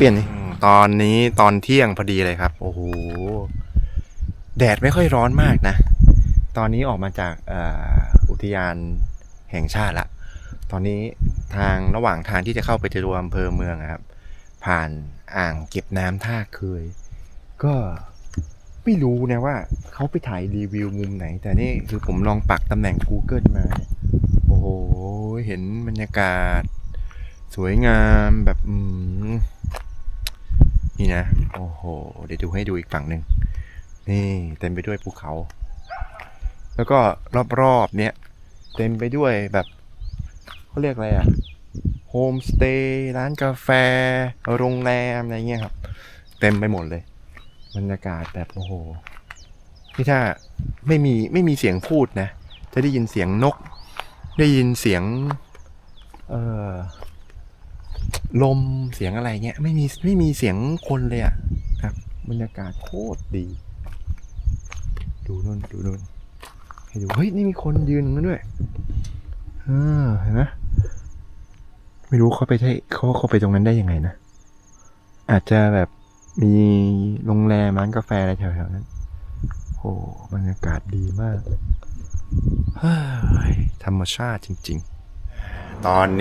เปลี่ยนนี่ตอนนี้ตอนเที่ยงพอดีเลยครับ โอ้โห แดดไม่ค่อยร้อนมากนะ ตอนนี้ออกมาจากเอ่ออุทยานแห่งชาติละ ตอนนี้ทางระหว่างทางที่จะเข้าไปตัวอำเภอเมืองอะครับ ผ่านอ่างเก็บน้ำท่าเคย ก็ไม่รู้นะว่าเขาไปถ่ายรีวิวมุมไหน แต่นี่คือผมลองปักตำแหน่ง Google มาเนี่ยโอ้โห เห็นบรรยากาศ สวยงามแบบอืม นี่นะ โอ้โห เดี๋ยวดูให้ดูอีกฝั่งหนึ่ง นี่เต็มไปด้วยภูเขา แล้วก็รอบๆ เนี้ยเต็มไปด้วยแบบเขาเรียกอะไรอะโฮมสเตย์ ร้านกาแฟ โรงแรม อะไรเงี้ยครับ เต็มไปหมดเลย บรรยากาศแบบโอ้โหนี่ถ้าไม่มีไม่มีเสียงพูดนะ จะได้ยินเสียงนก ได้ยินเสียง เอ่อ ลมเสียงอะไรเงี้ยไม่มีไม่มีเสียงคนเลยอะครับบรรยากาศโคตรดี ดูนู่นดูนู่นให้ดูเฮ้ยนี่มีคนยืนตรงนั้นด้วยเออเห็นไหมไม่รู้เขาไปใช่เขาเขาไปตรงนั้นได้ยังไงนะอาจจะแบบมีโรงแรมร้านกาแฟอะไรแถวๆนั้นโอ้บรรยากาศดีมากธรรมชาติจริง ๆ ตอนนี้